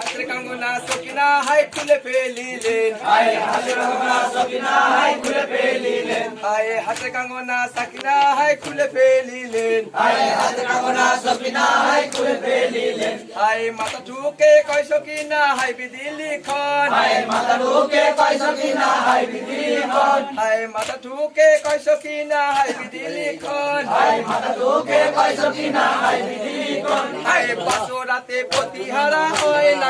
হাতের কাঙ্গনা সকিনা হাই খুলে ফেলিলেন হায় হাতের কঙ্গনা সকিনা হায় খুলে ফেলিলেন হায় হাতের কাঙ্গনা সাকিনা হাই খুলে ফেলিলেন হায় হাতের কঙ্গনা সকিনা হায় খুলে ফেলিলেন হাই মাথা কয় সকিনা হাই হায় মাথা ঢুকে কয় সকিনা হাই মাথা ঠুকে কয় সকিনা হাই বিদিলি খন। হায় মাথা ঢুকে কয় সকিনা হাই বাসরাতে প্রতিহারা হয় না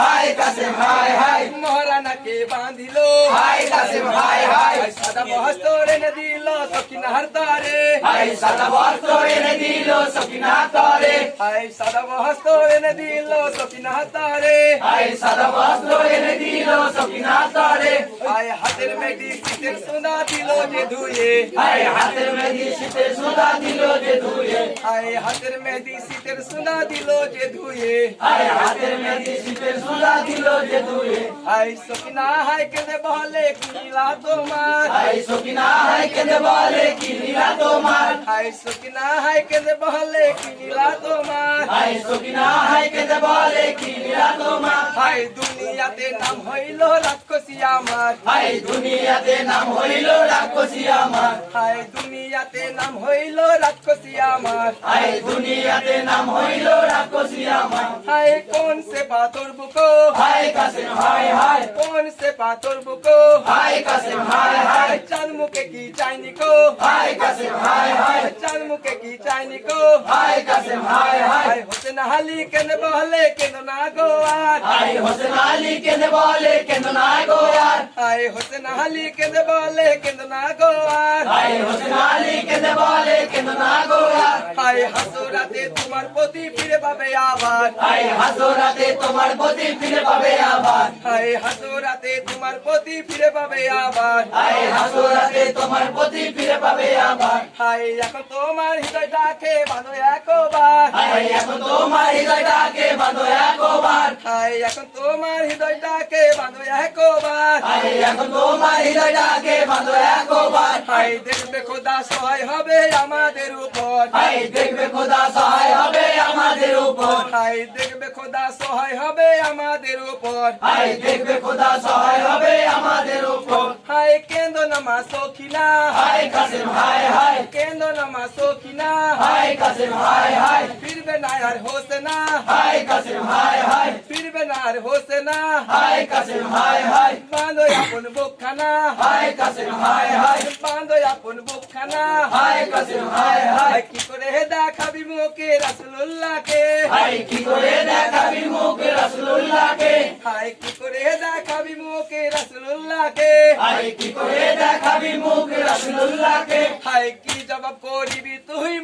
হায় কাছে হায় হায় মহারানাকে বাঁধিল? কাছে হায় হায় হাই সাদা বহস্ত রেনে দিল সকিনা হারতারে হায় সাদা বস্ত্র এনে দিল সকিনা তরে। হাই সাদা বহস্ত রেনে দিল সকিনা হারতারে হায় সাদা বস্ত্র এনে দিল সকিনা তরে। হাই হাতের মেডি শীতের সোনা দিল যে ধুয়ে। হায় হাতের মেঘি শীতে সুদা দিল যে ধুয়ে। হাই হাতের মেহেদি শীতের সোনা দিল যে ধুয়ে। আয় হাতের মেহেদি শীতের সোনা দিল যে ধুয়ে। আয় সকিনা হায় কেনে বলে কিলা তোমার। আয় সকিনা হায় কেনে বলে কি লীলা তোমার। হাই সকিনা হাই কেঁদে বলে কিলা তোমার? সকিনা কেঁদে বলে কি লীলা তোমার? হাই দুনিয়াতে নাম হইল রাক্ষসী আমার। হায় দুনিয়াতে নাম হইল রাক্ষসী আমার। হাই দুনিয়াতে নাম হইল রাক্ষসী আমার। হায় দুনিয়াতে নাম হইল রাক্ষসী আমার। হাই কোন সে পাথর বুকো? হায় কাসেম হায় হায়। কোন সে পাথর বুকো? হায় কাসেম হায় হাই চাঁদ মুখে কি চাইনি কো হায় কাসেম হায় হায় চাঁদ মুখে কি চাইনি কো হায় কাসেম হায় হায় হাই হোসেন হালি কেন বহলে কেন না গোয়ার হায় হোসেন আলী কেঁদে বলে কেন না গোয়ার হাই হোসেন হালি কেন বলে কেন না গোয়ার হায় হোসেন আলী কেঁদে বলে কেন না গোয়ার হাই হাসুরাতে তোমার প্রতি ফিরে পাবে আবার হায় হাসরাতে তোমার প্রতি ফিরে পাবে আবার হাই হাসুরাতে তোমার প্রতি ফিরে পাবে আবার হায় হাসরাতে তোমার প্রতি ফিরে হাই এখন তোমার হৃদয়টাকে বাঁধো একবার। এখন তোমার হৃদয়টাকে বাঁধো একবার। হাই এখন তোমার হৃদয়টাকে বাঁধো একবার। এখন তোমার হৃদয়টাকে বাঁধো একবার। হাই দেখবে খোদা সহায় হবে আমাদের উপর। হায় দেখবে খোদা সহায় হবে আমাদের উপর। হাই দেখবে খোদা সহায় হবে আমাদের উপর। হায় দেখবে খোদা সহায় হবে আমাদের উপর। হাই কেন্দ্র নামা সখিনা হায় কাসেম হায় হায়। কেন্দ্র নামা সখিনা হায় কাসেম হায় হায়। ফিরবে না আর হোসেনা হায় কাসেম হায় হায়। ফিরবে না আর হোসেনা হায় কাসেম হায় হায়। বাঁধো আপন বুকখানা হায় কাসেম হায় হায়। বাঁধো আপন বুকখানা হায় কাসেম হায় হায়। কি করে দেখাবি মুখে রাসুল্লাহকে হায় কি করে দেখাবি মুখ রাসূলুল্লাহকে? হাই কি করে দেখাবি মুখে রাসুল্লাহকে হায় কি করে দেখাবি মুখ রাসূলুল্লাহকে? জবাব করিবি তুই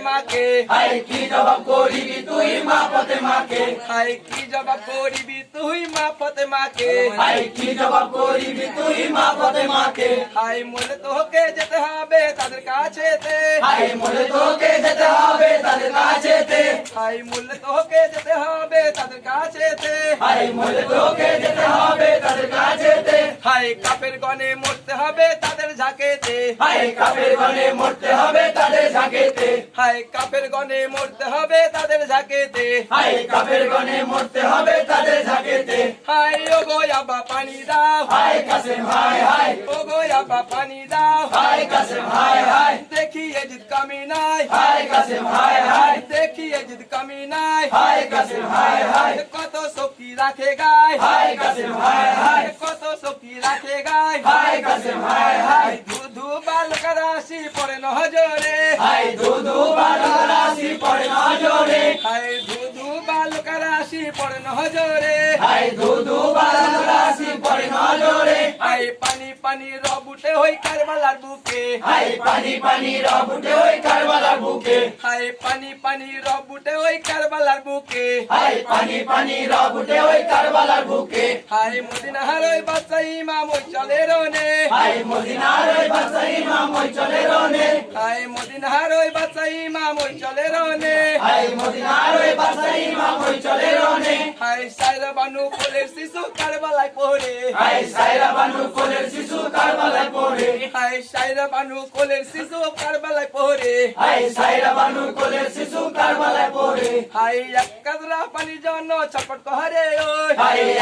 মাকে। হায় কি জবাব করিবি তুই মা পতে মাকে? হাই কি জবাব করিবি তুই মা পতে মাকে? হায় কি জবাব করিবি তুই মা পতে মাকে? হাই মনে তোকে যেতে হবে তাদের কাছেতে। হায় মনে তোকে যেতে হবে তাদের কাছেতে। হাই মূল্য তোকে যেতে হবে তাদের কাছেতে। হায় মনে তোকে যেতে হবে তাদের কাছেতে। হাই কাপের গনে মরতে হবে তাদের ঝাঁকেতে। হায় কাপের গনে মরতে হবে তাদের ঝাঁকেতে। হাই কাপের গনে মরতে হবে তাদের ঝাঁকেতে। হায় কাপের গনে মরতে হবে তাদের ঝাঁকেতে। হাই ও গো আবা পানি দাও। হায় কাসেম হায় হায়। ও গো আবা পানি দাও। হায় কাসেম হায় হায়। দেখি এ কামি নাই। হায় কাসেম হায় হায়। দেখি এ কামি নাই। হায় কাসেম হায় হায়। কত শক্তি রাখে গায়। হায় কাসেম হায় হায়। কত শক্তি রাখে গায়। হায় কাসেম হায় হায়। ধুধু বালকা রাশি পড়ে নজরে হায় দুধু বালক রাশি পড়ে নজরে। হাই দুধু বালকা রাশি পড়ে নজরে। হাই দুধু বালক রাশি পড়ে নজরে। হাই পানি পানি রবুটে হই কারবালার বুকে। হায় পানি পানি রবুটে ওই কারবালার বুকে। হাই পানি পানি রবুটে ওই কারবালার বুকে। হায় পানি পানি রবুটে ওই কারবালার বুকে। হাই মদিনাহার ওই বাচ্চা ইমাম ওই চলে রনে হায় মদিনার ওই বাসাই মাম ওই চলে রনে হাই মদিনাহার ওই বাচ্চা ইমাম ওই চলে রনে হাই মদিনার ওই বাদশাহ ইমাম ওই চলে রনে হাই সাইরা বানু কোলের শিশু কারবালায় পড়ে। হাই সাইরা বানু কোলের শিশু কারবালায় পড়ে। হাই সাইরা বানু কোলের শিশু কারবালায় পড়ে। হাই সাইরা বানু কোলের শিশু কারবালায় পড়ে। হাই এক কাদরা পানি জন্য ছটপট করে ওই।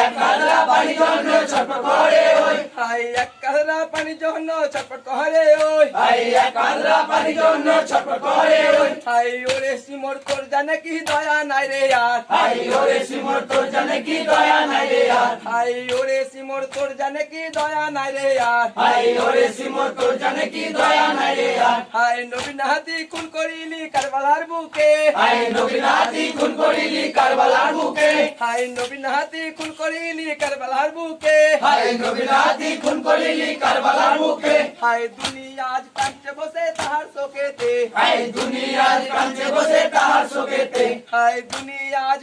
এক কাদরা পানি জন্য ছটপট করে ওই। হাই এক কাদরা পানি জন্য ছটপট করে ওই। হাই এক কাদরা পানি জন্য ছটফট করে ওই। হাই ওরে সিমর তোর জানে কি দয়া নাই রে আর। হাই ওরে সিমর তোর জানে কি দয়া নাই রে আর। হাই ওরে সিমর তোর জানে কি দয়া নাই রে আর। হাই ওরে সিমর তোর জানে কি দয়া নাই রে আর। হাই নবীন হাতি খুন করিলি কারবালার বুকে। হাই নবীনাথি খুন করিলি কারবালার বুকে। হাই নবীন হাতি খুন করিলি কারবালার বুকে। হাই নবীনাথি খুন করিলি কারবালার বুকে হাই দুনিয়া আজ কাঁচে বসে তাহার চোখেতে হাই দুনিয়ার কাঞ্চে বসে তাহার চোখেতে হাই দুনিয়া আজ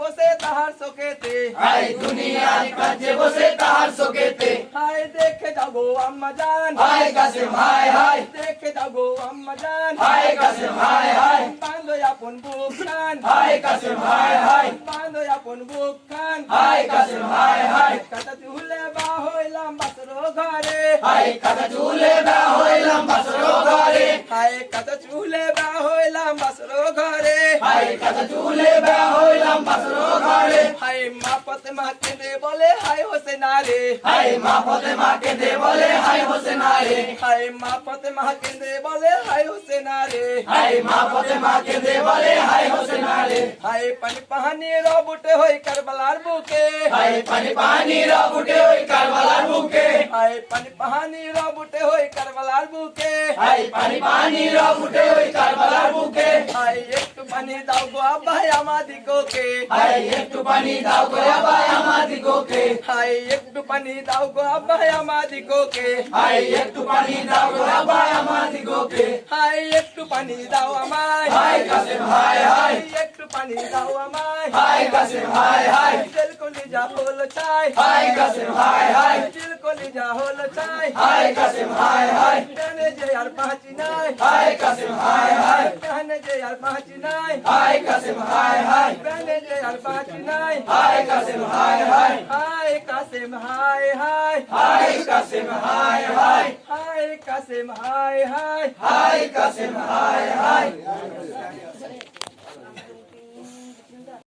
বসে তাহার চোখেতে হাই দুনিয়ার কাঞ্চে বসে তাহার চোখেতে হাই দেখে যাব আম্মা জান। হাই কাসিম হাই হাই দেখে যাব আম্মা জান। হাই কাসিম হাই হাই বান্ধো আপন বুক খান। হাই কাসিম হাই হাই বান্ধো আপন বুক হাই কাসিম হাই হাই কথা চুলে বা হইলাম বাসরো ঘরে হাই কাটা চুলে বা হইলাম বাসরো ঘরে। হাই কথা চুলে বা হইলাম বাসরো ঘরে। হাই কাটা চুলে বা হইলাম বাসরো ঘরে। হাই মা পতে মা কেঁদে বলে হাই হোসেন রে। হাই মা ফতে মাকে দে বলে হাই হোসেন আরে হাই মা পতে মা কেঁদে বলে হাই হোসেন রে। হাই মা ফতে মাকে দে বলে হাই হোসেন আরে হাই পানি পাহানি রবুটে হই কারবালার বুকে। হাই পানি পানি রবুটে ওই কারবালার বুকে। হাই পানি পাহানি রবুটে হই কারবালার বুকে। হাই পানি পানি রবুটে ওই কারবালার বুকে। হাই একটু পানি দাও গো আব্বাই আমাদিগকে হাই একটু পানি দাও গো আবাই আমাদিগকে হাই একটু পানি দাও গো আব্বাই আমাদিগকে হাই একটু পানি দাও গো আবাই আমাদিগকে হাই একটু পানি দাও আমায়। হাই কাসিম হাই হাই পানি দাও আমায় হাই কাসিম হাই হাই দিল কলিজা হল চাই হাই কাসিম হাই হাই দিল কলিজা হল চাই হাই কাসিম হাই হাই ডানে যে আর পাঁচি নাই হাই কাসিম হাই হাই ডানে যে আর পাঁচি নাই হাই কাসিম হাই হাই ডানে যে আর পাঁচি নাই হাই কাসিম হাই হাই হাই কাসিম হাই হাই হাই কাসিম হাই হাই হাই কাসিম হাই হাই হাই কাসিম হাই হাই